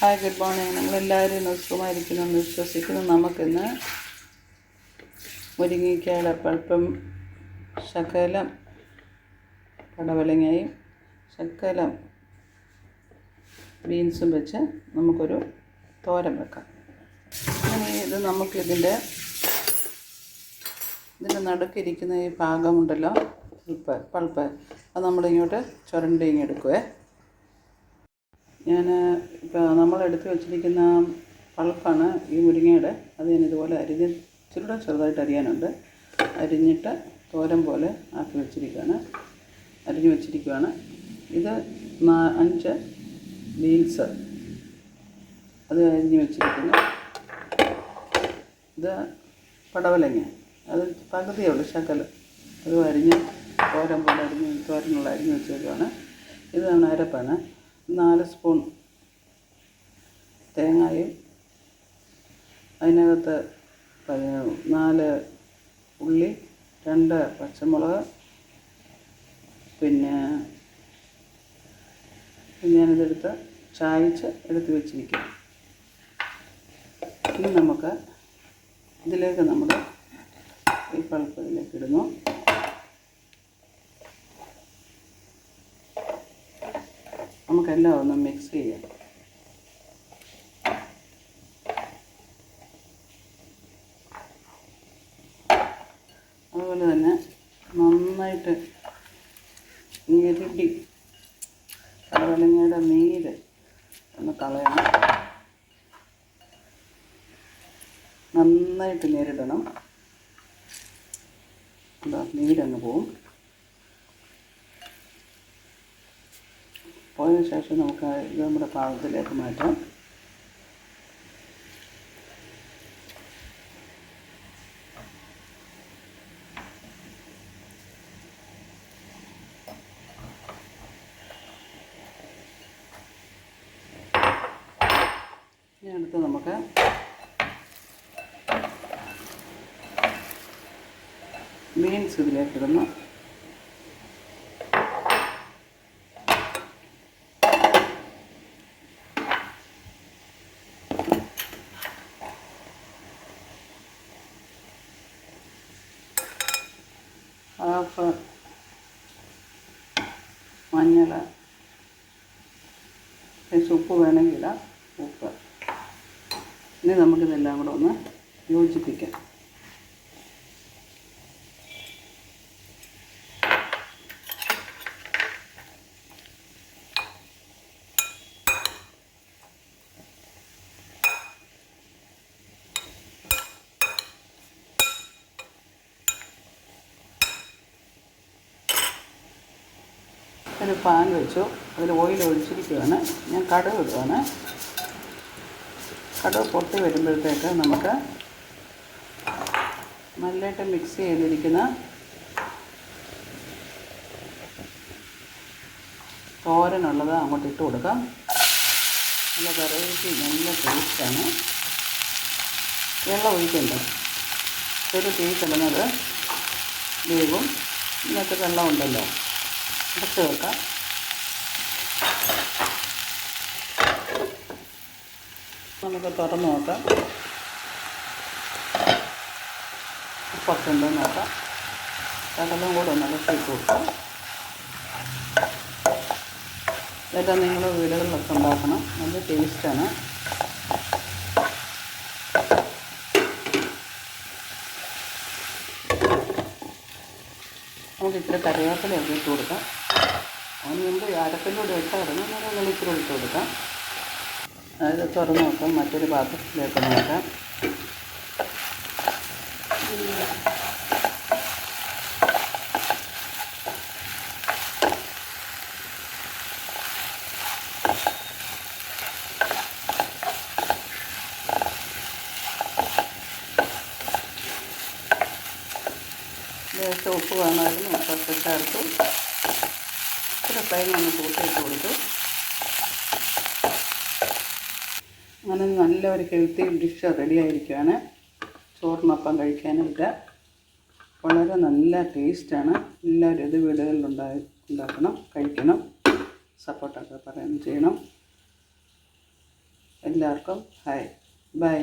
Hi good morning നിങ്ങളെല്ലാവരും ഇന്ന് സുഖമായിരിക്കുന്നു എന്ന് വിശ്വസിക്കുന്നു. നമുക്കിന്ന് മുരിങ്ങയ്ക്കയുടെ പഴുപ്പും ശകലം പടവലങ്ങയും ശകലം ബീൻസും വെച്ച് നമുക്കൊരു തോരൻ വെക്കാം. ഇത് നമുക്കിതിന്റെ ഇതിന്റെ നടുക്കിരിക്കുന്ന ഈ ഭാഗമുണ്ടല്ലോ. പൾപ്പ് പൾപ്പ് അത് നമ്മളിങ്ങോട്ട് ചുരണ്ടി ഇങ്ങ് എടുക്കുവേ. ഞാൻ ഇപ്പോൾ നമ്മൾ എടുത്ത് വെച്ചിരിക്കുന്ന പൾപ്പാണ് ഈ മുരിങ്ങയുടെ. അത് ഞാൻ ഇതുപോലെ അരിഞ്ഞ് ഇച്ചിരൂടെ ചെറുതായിട്ട് അരിയാനുണ്ട്. അരിഞ്ഞിട്ട് തോരൻ പോലെ ആക്കി വെച്ചിരിക്കുകയാണ്. അരിഞ്ഞ് വെച്ചിരിക്കുകയാണ്. ഇത് അഞ്ച് ബീൻസ്. അത് അരിഞ്ഞ് വെച്ചിരിക്കുന്നു. ഇത് പടവലങ്ങ. അത് പകുതിയേ ഉള്ളൂ ശകലം. അത് അരിഞ്ഞ് തോരൻ പോലെ അരിഞ്ഞ് തോരനുള്ള അരിഞ്ഞ് വെച്ചേക്കാണ് ഇതാണ് അരപ്പാണ്. നാല് സ്പൂൺ തേങ്ങയും അതിനകത്ത് നാല് ഉള്ളി രണ്ട് പച്ചമുളക് പിന്നെ ഞാനിതെടുത്ത് ചായച്ച് എടുത്ത് വെച്ചിരിക്കും ഇനി നമുക്ക് ഇതിലേക്ക് നമ്മൾ ഈ പൾപ്പ് ഇതിലേക്ക് ഇടുന്നു. നമുക്കെല്ലാം ഒന്ന് മിക്സ് ചെയ്യാം. അതുപോലെ തന്നെ നന്നായിട്ട് ഞെരുടി കടവലങ്ങയുടെ നീര് ഒന്ന് കളയണം. നന്നായിട്ട് നേരിടണം എന്താ നീരങ്ങ് പോവും. പോയതിന് ശേഷം നമുക്ക് ഇത് നമ്മുടെ പാകത്തിലേക്ക് മാറ്റാം. ഇനി അടുത്ത് നമുക്ക് ബീൻസ് ഇതിലേക്ക് ഹാഫ് മഞ്ഞൾ കുറച്ച് ഉപ്പ് വേണമെങ്കിൽ ഇടാം. ഉപ്പ് ഇനി നമുക്കിതെല്ലാം കൂടെ ഒന്ന് യോജിപ്പിക്കാം ഒരു പാൻ വെച്ചു. അതിൽ ഓയിൽ ഒഴിച്ചിരിക്കുകയാണ്. ഞാൻ കടുക് ഇടുകയാണ് കടുക് പൊട്ടി വരുമ്പോഴത്തേക്ക് നമുക്ക് നല്ലതായിട്ട് മിക്സ് ചെയ്തിരിക്കുന്ന തോരനുള്ളത് അങ്ങോട്ട് ഇട്ട് കൊടുക്കാം. നല്ല വെറൈറ്റി നല്ല ടേസ്റ്റാണ് വെള്ളം ഒഴിക്കണ്ട. ചെറു തീ കിടന്നത് വേവും. ഇന്നത്തെ വെള്ളം ഉണ്ടല്ലോ അടച്ച് വെക്കാം. നമുക്ക് തുറന്ന് നോക്കാം. ഉപ്പൊക്കെ നോക്കാം. കടലും കൂടെ ഒന്ന് ഇളക്കി കൊടുക്കാം. ഇതൊക്കെ നിങ്ങൾ വീടുകളിലൊക്കെ ഉണ്ടാക്കണം. നല്ല ടേസ്റ്റാണ് നമുക്ക് കറിവേപ്പില ഒക്കെ ഇട്ട് കൊടുക്കാം. അതിന് മുമ്പ് അരപ്പിന്റെ കൂടെ ഇട്ടായിരുന്നു അന്നേരം വെളിച്ചിരി ഇട്ട് കൊടുക്കാം. അത് തുറന്ന് നോക്കാം മറ്റൊരു പാത്രത്തിലേക്ക് നോക്കാം. ഉപ്പ് വേണമായിരുന്നു. ഉപ്പൊക്കെ ചേർത്തു ഇച്ചിരി ഫ്ലെയിം ഒന്ന് കൂട്ടിയിട്ട് കൊടുത്തു. അങ്ങനെ നല്ലൊരു ഹെൽത്തി ഡിഷ് റെഡിയായിരിക്കുകയാണ് ചോറിനൊപ്പം കഴിക്കാനായിട്ട് വളരെ നല്ല ടേസ്റ്റാണ് എല്ലാവരും ഇത് വീടുകളിൽ ഉണ്ടായി ഉണ്ടാക്കണം കഴിക്കണം. സപ്പോർട്ടൊക്കെ പറയാൻ ചെയ്യണം. എല്ലാവർക്കും ഹായ് ബൈ